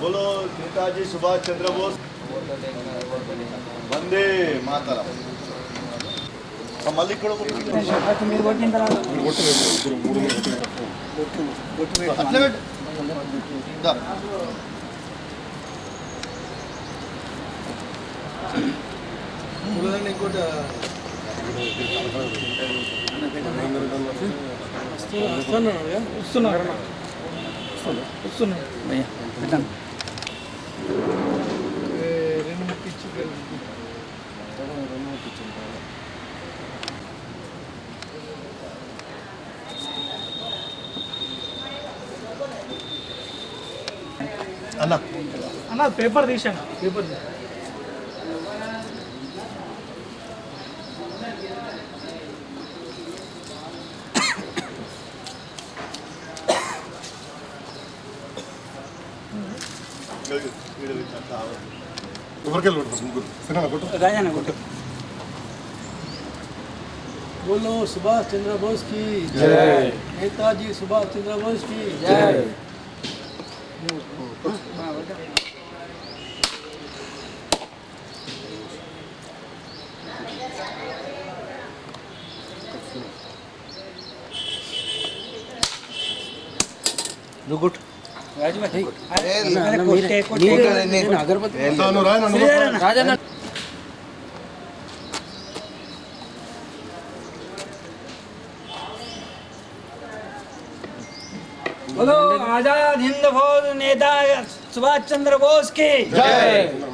बोलो नेताजी सुभाष चंद्र बोस వందే మాతరం ఆ, మళ్ళీ ఇక్కడ ఒకటి ఉంది. మీరు కొట్టిన తర్వాత అట్లే పెట్టు. దా. భయ్యా పెట్టండి అన్న అన్న పేపర్ తీసాను పేపర్ తీ- ఎవరికెళ్ళి కొట్టు ముగ్గురు సరేనా కొట్టు రాజాన్న కొట్టు बोलो सुभाष चंद्र बोस की नेताजी सुभाष चंद्र बोस की జై నువ్వు కొట్టు రాజుభాయ్ కొట్టే కొట్టే అగరబత్తి తాను రాయన రాజన్న बोलो आजाद हिंद फौज नेता सुभाष चंद्र बोस की పడుతుంది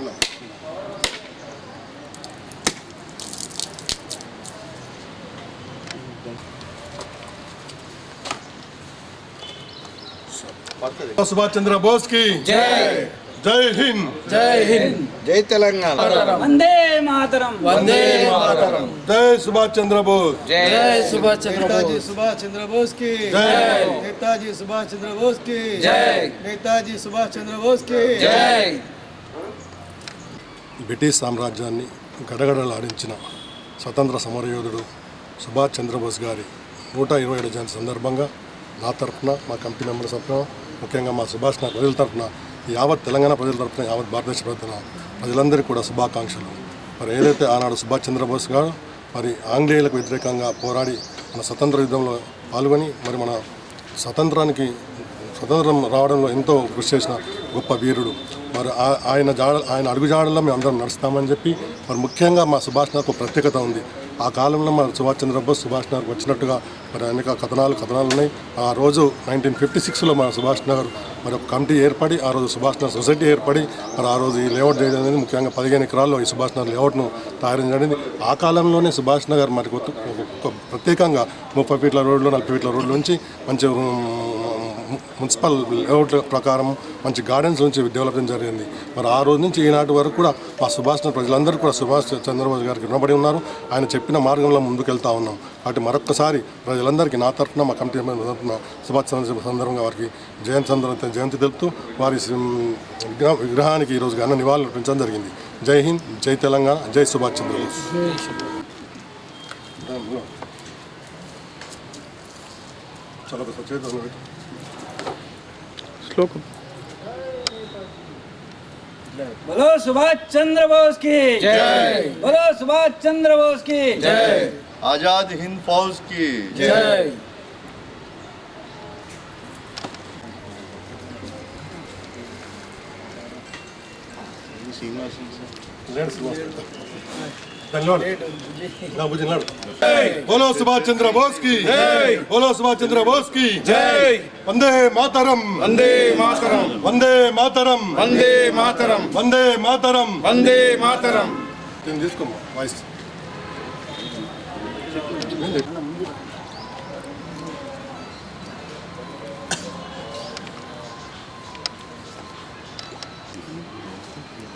సుభాష్ చంద్రబోస్కి జై హింద్. జై హింద్. జై తెలంగాణ. వందే మాతరం. వందే మాతరం. జై సుభాష్ చంద్రబోస్. జై సుభాష్ చంద్రబోస్. సుభాష్ చంద్రబోస్కి జై. నేతాజీ సుభాష్ చంద్రబోస్కి జై. నేతాజీ సుభాష్ చంద్రబోస్కి జై. బ్రిటిష్ సామ్రాజ్యాన్ని గడగడలాడించిన స్వతంత్ర సమరయోధుడు సుభాష్ చంద్రబోస్ గారి నూట ఇరవై ఏడు జయంతి సందర్భంగా నా తరఫున మా కంపెనీ మెంబర్స్ తరఫున ముఖ్యంగా మా సుభాష్ నగర్ ప్రజల తరఫున యావత్ తెలంగాణ ప్రజల తరఫున యావత్ భారతదేశ ప్రజల ప్రజలందరికీ కూడా శుభాకాంక్షలు. మరి ఏదైతే ఆనాడు సుభాష్ చంద్రబోస్ గారు మరి ఆంగ్లేయులకు వ్యతిరేకంగా పోరాడి మన స్వతంత్ర యుద్ధంలో పాల్గొని మరి మన స్వతంత్రానికి స్వతంత్రం రావడంలో ఎంతో కృషి చేసిన గొప్ప వీరుడు. మరి ఆయన జాడ ఆయన అడుగుజాడల్లో మేము అందరం నడుస్తామని చెప్పి మరి ముఖ్యంగా మా సుభాష్ నగర్కు ప్రత్యేకత ఉంది. ఆ కాలంలో మన సుభాష్ చంద్రబోస్ సుభాష్ నగర్ వచ్చినట్టుగా మరి అనేక కథనాలు కథనాలు ఉన్నాయి. ఆ రోజు నైన్టీన్ ఫిఫ్టీ సిక్స్లో మన సుభాష్ నగర్ మరి ఒక కమిటీ ఏర్పడి ఆ రోజు సుభాష్ నగర్ సొసైటీ ఏర్పడి మరి ఆ రోజు ఈ లేఅవుట్ చేయడం అనేది ముఖ్యంగా పదిహేను ఎకరాల్లో ఈ సుభాష్ నగర్ లేఅవుట్ను తయారు చేయడం ఆ కాలంలోనే సుభాష్ నగర్ మరి కొత్త- ప్రత్యేకంగా ముప్పై ఫీట్ల రోడ్లు నలభై ఫీట్ల రోడ్ల నుంచి మంచి మున్సిపల్ లేఅవుట్ ప్రకారం మంచి గార్డెన్స్ నుంచి డెవలప్మెంట్ జరిగింది. మరి ఆ రోజు నుంచి ఈనాటి వరకు కూడా మా సుభాష్ నగర్ ప్రజలందరూ కూడా సుభాష్ చంద్రబోస్ గారికి రుణపడి ఉన్నారు. ఆయన చెప్పిన మార్గంలో ముందుకెళ్తా ఉన్నాం. కాబట్టి మరొక్కసారి ప్రజలందరికీ నా తరఫున మా కమిటీ తరఫున సుభాష్ చంద్ర సందర్భంగా వారికి జయంతి సందర్భంగా జయంతి తెలుపుతూ వారి sim- విగ్రహ విగ్రహానికి ఈరోజు ఘన నివాళులు అర్పించడం జరిగింది. జై హింద్ జై తెలంగాణ జై సుభాష్ చంద్రబోస్. చలో చేతులు श्लोक बोलो सुभाष चंद्र बोस की। जय। बोलो सुभाष चंद्र बोस की। जय। आज़ाद हिंद फौज की। जय। सीमा सिंह से లేడు బోలో సుభాష్ చంద్ర బోస్కి బోలో సుభాష్ చంద్ర బోస్కి జై. వందే మాతరం. వందే మాతరం. వందే మాతరం. వందే మాతరం. వందే మాతరం. వందే మాతరం. నేను తీసుకోమ్మా వాయిస్.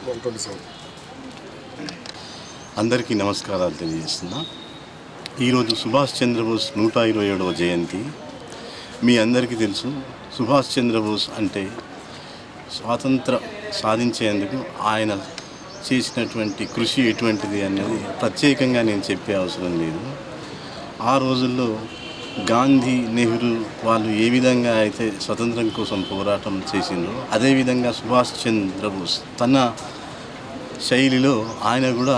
One twenty seven. అందరికీ నమస్కారాలు తెలియజేస్తున్నా. ఈరోజు సుభాష్ చంద్రబోస్ నూట ఇరవై ఏడవ జయంతి. మీ అందరికీ తెలుసు సుభాష్ చంద్రబోస్ అంటే స్వాతంత్ర సాధించేందుకు ఆయన చేసినటువంటి కృషి ఎటువంటిది అనేది ప్రత్యేకంగా నేను చెప్పే అవసరం లేదు. ఆ రోజుల్లో గాంధీ నెహ్రూ వాళ్ళు ఏ విధంగా అయితే స్వతంత్రం కోసం పోరాటం చేసిండ్రో అదేవిధంగా సుభాష్ చంద్రబోస్ తన శైలిలో ఆయన కూడా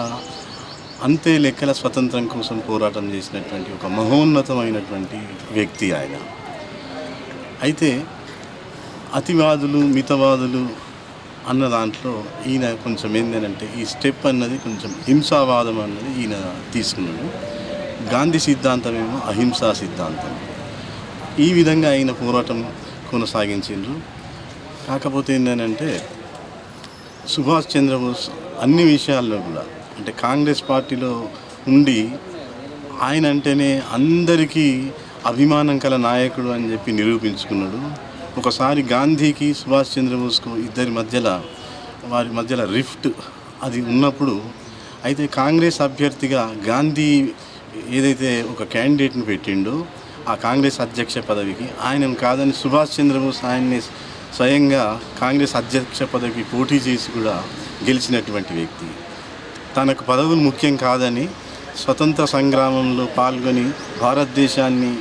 అంతే లెక్కల స్వతంత్రం కోసం పోరాటం చేసినటువంటి ఒక మహోన్నతమైనటువంటి వ్యక్తి ఆయన. అయితే అతివాదులు మితవాదులు అన్న దాంట్లో ఈయన కొంచెం ఏంటంటే ఈ స్టెప్ అన్నది కొంచెం హింసావాదం అన్నది ఈయన తీసుకున్నాడు. గాంధీ సిద్ధాంతం ఏమో అహింసా సిద్ధాంతం. ఈ విధంగా ఆయన పోరాటం కొనసాగించిండ్రు. కాకపోతే ఏంటంటే సుభాష్ చంద్రబోస్ అన్ని విషయాల్లో కూడా అంటే కాంగ్రెస్ పార్టీలో ఉండి ఆయన అంటేనే అందరికీ అభిమానం కల నాయకుడు అని చెప్పి నిరూపించుకున్నాడు. ఒకసారి గాంధీకి సుభాష్ చంద్రబోస్కు ఇద్దరి మధ్యలో వారి మధ్యలో రిఫ్ట్ అది ఉన్నప్పుడు అయితే కాంగ్రెస్ అభ్యర్థిగా గాంధీ ఏదైతే ఒక క్యాండిడేట్ని పెట్టిండో ఆ కాంగ్రెస్ అధ్యక్ష పదవికి ఆయనను కాదని సుభాష్ చంద్రబోస్ ఆయన్ని స్వయంగా కాంగ్రెస్ అధ్యక్ష పదవికి పోటీ చేసి కూడా గెలిచినటువంటి వ్యక్తి. తనకు పదవులు ముఖ్యం కాదని స్వతంత్ర సంగ్రామంలో పాల్గొని భారతదేశాన్ని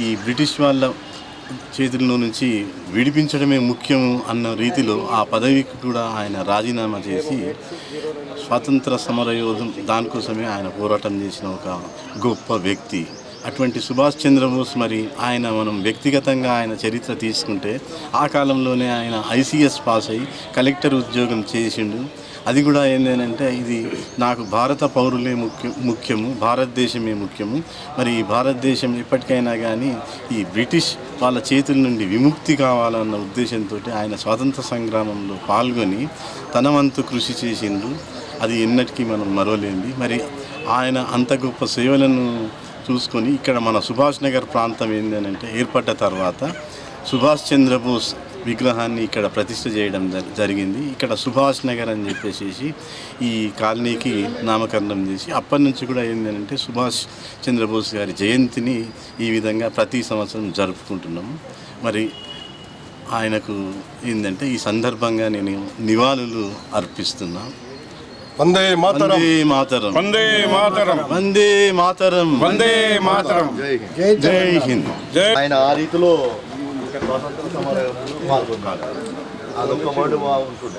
ఈ బ్రిటిష్ వాళ్ళ చేతుల్లో నుంచి విడిపించడమే ముఖ్యం అన్న రీతిలో ఆ పదవికి కూడా ఆయన రాజీనామా చేసి స్వాతంత్ర సమరయోధం దానికోసమే ఆయన పోరాటం చేసిన ఒక గొప్ప వ్యక్తి. అటువంటి సుభాష్ చంద్రబోస్ మరి ఆయన మనం వ్యక్తిగతంగా ఆయన చరిత్ర తీసుకుంటే ఆ కాలంలోనే ఆయన ఐసీఎస్ పాస్ అయ్యి కలెక్టర్ ఉద్యోగం చేసిండు. అది కూడా ఏంటంటే ఇది నాకు భారత పౌరులే ముఖ్య ముఖ్యము భారతదేశమే ముఖ్యము. మరి ఈ భారతదేశం ఎప్పటికైనా కానీ ఈ బ్రిటిష్ వాళ్ళ చేతుల నుండి విముక్తి కావాలన్న ఉద్దేశంతో ఆయన స్వాతంత్ర సంగ్రామంలో పాల్గొని తన వంతు కృషి చేసిండ్రు అది ఎన్నటికీ మనం మరవలేంది. మరి ఆయన అంత గొప్ప సేవలను చూసుకొని ఇక్కడ మన సుభాష్ నగర్ ప్రాంతం ఏంటంటే ఏర్పడ్డ తర్వాత సుభాష్ చంద్రబోస్ విగ్రహాన్ని ఇక్కడ ప్రతిష్ఠ చేయడం జ- జరిగింది. ఇక్కడ సుభాష్ నగర్ అని చెప్పేసి ఈ కాలనీకి నామకరణం చేసి అప్పటి నుంచి కూడా ఏంటంటే సుభాష్ చంద్రబోస్ గారి జయంతిని ఈ విధంగా ప్రతి సంవత్సరం జరుపుకుంటున్నాము మరి ఆయనకు ఏంటంటే ఈ సందర్భంగా నేను నివాళులు అర్పిస్తున్నాను వందే మాతరం. వందే మాతరం. వందే మాతరం. వందే మాతరం. వందే మాతరం. జై హింద్. ఆయన ఆ రీతిలో స్వాతంత్ర సమరంలో పాల్గొన్నాడు అదొక మాట బాగుంటుంది.